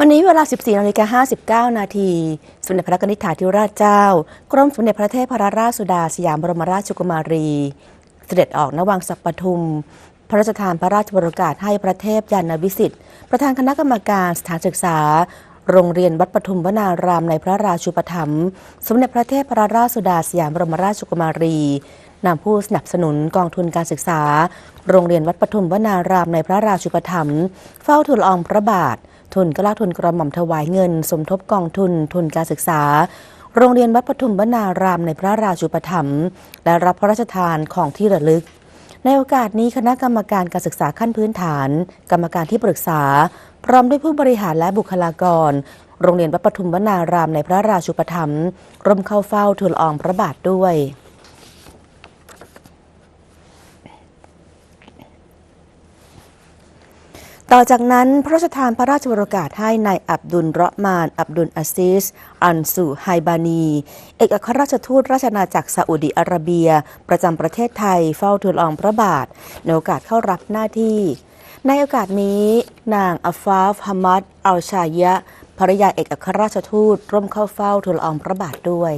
วันนี้เวลา 14นาฬิกา59 นาที สมเด็จพระนิธิถาธิราชเจ้า กรมสมเด็จพระเทพรราชสุดาสยามบรมราชกุมารี เสด็จออกนวังสัปปทุม พระราชทานพระราชบรกาศให้พระเทพยานวิสิทธิ์ ประธานคณะกรรมการสถานศึกษา โรงเรียนวัดปทุมวนารามในพระราชูปถัมภ์สมเด็จพระเทพรราชสุดาสยามบรมราชกุมารีนำผู้สนับสนุนกองทุนการศึกษา โรงเรียนวัดปทุมวนารามในพระราชูปถัมภ์เฝ้าทูลอองพระบาท ทุนกล้าทุนกระหม่อมถวายเงิน สมทบกองทุน ทุนการศึกษา โรงเรียนวัดปทุมวนารามในพระราชูปถัมภ์และรับพระราชทานของที่ระลึก ในโอกาสนี้คณะกรรมการการศึกษาขั้นพื้นฐาน กรรมการที่ปรึกษา พร้อมด้วยผู้บริหารและบุคลากร โรงเรียนวัดปทุมวนารามในพระราชูปถัมภ์ร่วมเข้าเฝ้าทูลอองพระบาทด้วย ต่อจากนั้นพระราชทานพระราชวรกาศให้นายอับดุลเราะมาน อับดุลอาซิส อันสุไฮบานี เอกอัครราชทูตราชอาจักรซาอุดิอาระเบีย ประจำประเทศไทยเฝ้าทูลอองพระบาท ในโอกาสเข้ารับหน้าที่ ในโอกาสนี้นางอัฟฟาฟฮัมมัดอัลชายะภรรยาเอกอัครราชทูตร่วมเข้าเฝ้าทูลละอองพระบาทด้วย